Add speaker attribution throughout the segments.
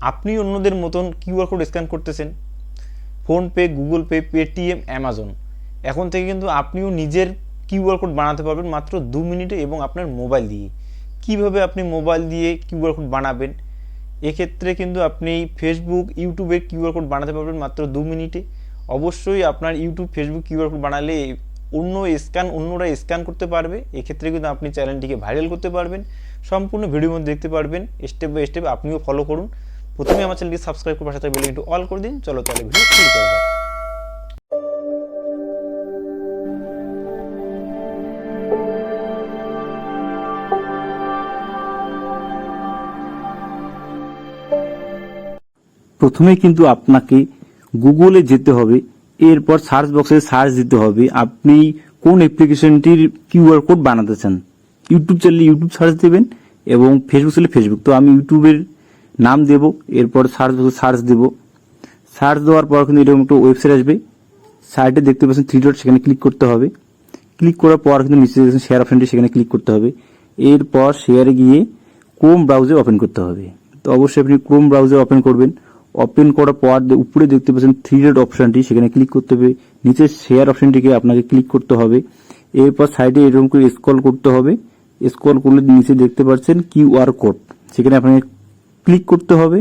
Speaker 1: আপনি অন্যদের মতন কিউআর কোড স্ক্যান করতেছেন। PhonePe, Google Pay, Paytm, Amazon. এখন থেকে কিন্তু আপনিও নিজের কিউআর কোড বানাতে পারবেন মাত্র দু মিনিটে এবং আপনার মোবাইল দিয়ে। কীভাবে আপনি মোবাইল দিয়ে কিউআর কোড বানাবেন? এক্ষেত্রে কিন্তু আপনি ফেসবুক ইউটিউবের কিউআর কোড বানাতে পারবেন মাত্র দু মিনিটে। অবশ্যই আপনার ইউটিউব ফেসবুক কিউআর কোড বানালে অন্য স্ক্যান, অন্যরা স্ক্যান করতে পারবে। এক্ষেত্রে কিন্তু আপনি চ্যানেলটিকে ভাইরাল করতে পারবেন। সম্পূর্ণ ভিডিওর মধ্যে দেখতে পারবেন। স্টেপ বাই স্টেপ আপনিও ফলো করুন। প্রথমে আমার চ্যানেলটি সাবস্ক্রাইব করে সাথে বেলে একটু অল করে দিন। চলো তাহলে ভিডিও শুরু করা যাক।
Speaker 2: প্রথমে কিন্তু আপনাকে গুগলে যেতে হবে, এরপর সার্চ বক্সে সার্চ দিতে হবে, আপনি কোন অ্যাপ্লিকেশনটির কিউআর কোড বানাতে চান ইউটিউব চাইলে ইউটিউব সার্চ দেবেন এবং ফেসবুক চাইলে ফেসবুক তো আমি ইউটিউবের নাম দেব, এরপর সার্চ সার্চ দেব। সার্চ দেওয়ার পর কিন্তু এরকম একটা ওয়েবসাইট আসবে। সাইটে দেখতে পাচ্ছেন থ্রি ডট সেখানে ক্লিক করতে হবে। ক্লিক করার পর কিন্তু নিচে দেখছেন শেয়ার অপশনটি সেখানে ক্লিক করতে হবে। এরপর শেয়ারে গিয়ে ক্রোম ব্রাউজে ওপেন করতে হবে। তো অবশ্যই আপনি ক্রোম ব্রাউজে ওপেন করবেন। ওপেন করার পর উপরে দেখতে পাচ্ছেন থ্রি ডট অপশনটি সেখানে ক্লিক করতে হবে। নিচে শেয়ার অপশনটিকে আপনাকে ক্লিক করতে হবে। এরপর সাইডে এরকম করে স্ক্রল করতে হবে। স্ক্রল করলে নিচে দেখতে পাচ্ছেন কিউআর কোড সেখানে আপনাকে ক্লিক করতে হবে।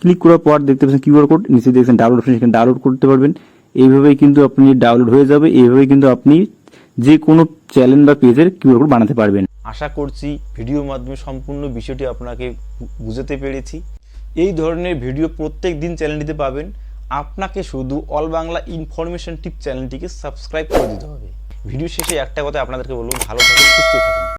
Speaker 2: ক্লিক করার পর দেখতে পাচ্ছেন কিউআর কোড নিচে দেখছেন ডাউনলোড সেখানে ডাউনলোড করতে পারবেন। এইভাবেই কিন্তু আপনি ডাউনলোড হয়ে যাবে এইভাবে কিন্তু আপনি যে কোনো চ্যানেল বা পেজের কিউআর কোড বানাতে পারবেন।
Speaker 1: আশা করছি ভিডিওর মাধ্যমে সম্পূর্ণ বিষয়টি আপনাকে বুঝাতে পেরেছি। এই ধরনের ভিডিও প্রত্যেক দিন চ্যানেলটিতে পাবেন। আপনাকে শুধু অল বাংলা ইনফরমেশন টিপ চ্যানেলটিকে সাবস্ক্রাইব করে দিতে হবে। ভিডিও শেষে একটা কথা আপনাদেরকে বলব, ভালো থাকুন, সুস্থ থাকুন।